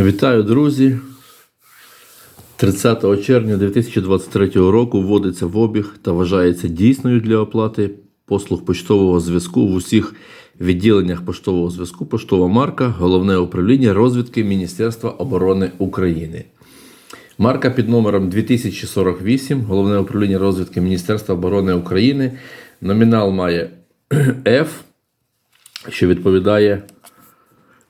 Вітаю, друзі! 30 червня 2023 року вводиться в обіг та вважається дійсною для оплати послуг поштового зв'язку в усіх відділеннях поштового зв'язку поштова марка Головне управління розвідки Міністерства оборони України. Марка під номером 2048, Головне управління розвідки Міністерства оборони України. Номінал має F, що відповідає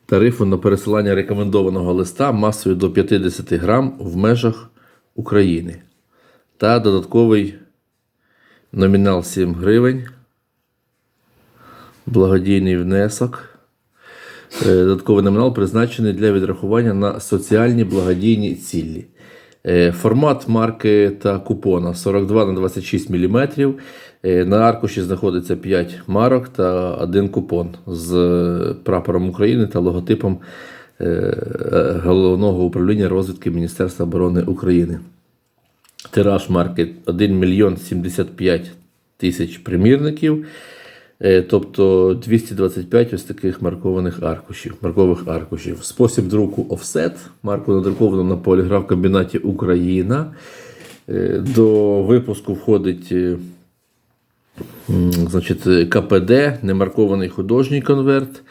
тарифу на пересилання рекомендованого листа масою до 50 грам в межах України. Та додатковий номінал 7 гривень. Благодійний внесок. Е, Додатковий номінал призначений для відрахування на соціальні благодійні цілі. Е, Формат марки та купона 42 на 26 мм. На аркуші знаходиться 5 марок та один купон з прапором України та логотипом е, Головного управління розвідки Міністерства оборони України. Тираж марки 1 мільйон 75 тисяч примірників. Е, Тобто 225 ось таких маркованих аркушів, маркових аркушів. Спосіб друку офсет. Марку надруковано на поліграф комбінаті Україна. Е, До випуску входить е, значить, КПД, немаркований художній конверт.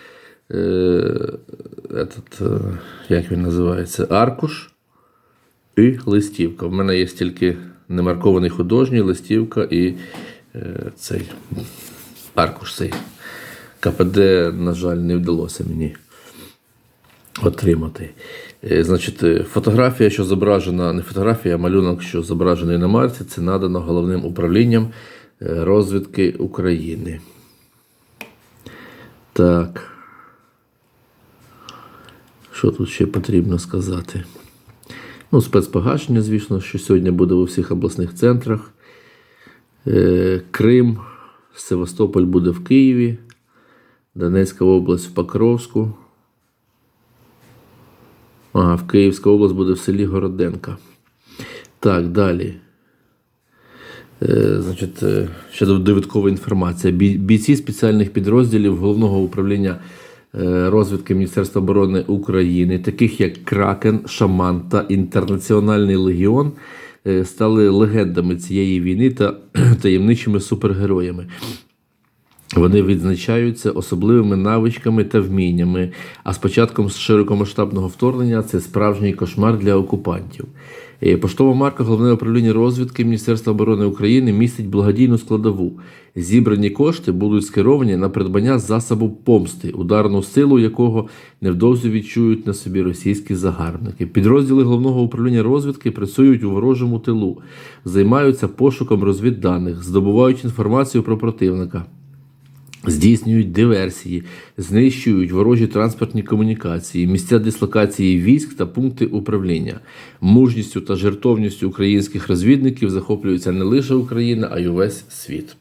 Этот, як він називається? Аркуш і листівка. В мене є тільки немаркований художній, листівка і цей аркуш цей. КПД, на жаль, не вдалося мені отримати. Е, Значить, е, фотографія, що зображена, не фотографія, а малюнок, що зображений на марці, це надано головним управлінням е, розвідки України. Так. Що тут ще потрібно сказати? Ну, спецпогашення, звісно, що сьогодні буде у всіх обласних центрах. Крим, Севастополь буде в Києві, Донецька область в Покровську. Ага, в Київська область буде в селі Городенка. Так, далі. Е, значить, е, ще довідкова інформація. Бій- Бійці спеціальних підрозділів Головного управління е, розвідки Міністерства оборони України, таких як Кракен, Шаман та Інтернаціональний легіон, стали легендами цієї війни та таємничими супергероями. Вони відзначаються особливими навичками та вміннями. А з початком широкомасштабного вторгнення це справжній кошмар для окупантів. Е, Поштова марка Головне управління розвідки Міністерства оборони України містить благодійну складову. Зібрані кошти будуть скеровані на придбання засобу помсти, ударну силу якого невдовзі відчують на собі російські загарбники. Підрозділи головного управління розвідки працюють у ворожому тилу, займаються пошуком розвідданих, здобувають інформацію про противника. Здійснюють диверсії, знищують ворожі транспортні комунікації, місця дислокації військ та пункти управління. Мужністю та жертовністю українських розвідників захоплюється не лише Україна, а й увесь світ.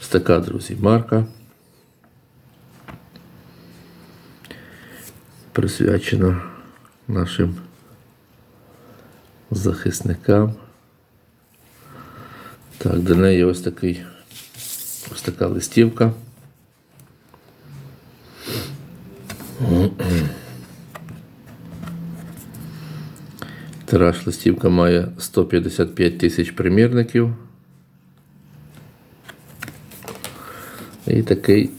Ось така, друзі, марка. Присвячена нашим захисникам. Так, до неї ось такий Ось така листівка. Тираж листівка має 155 тисяч примірників. І такий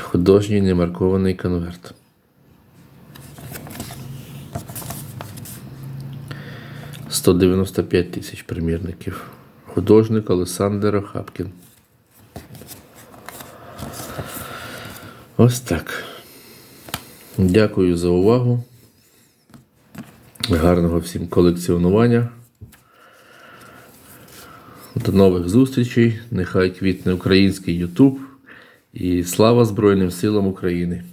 художній немаркований конверт. Сто дев'яносто п'ять тисяч примірників. Художник Олександр Охапкін. Ось так. Дякую за увагу. Гарного всім колекціонування. До нових зустрічей. Нехай квітне український Ютуб. І слава Збройним силам України!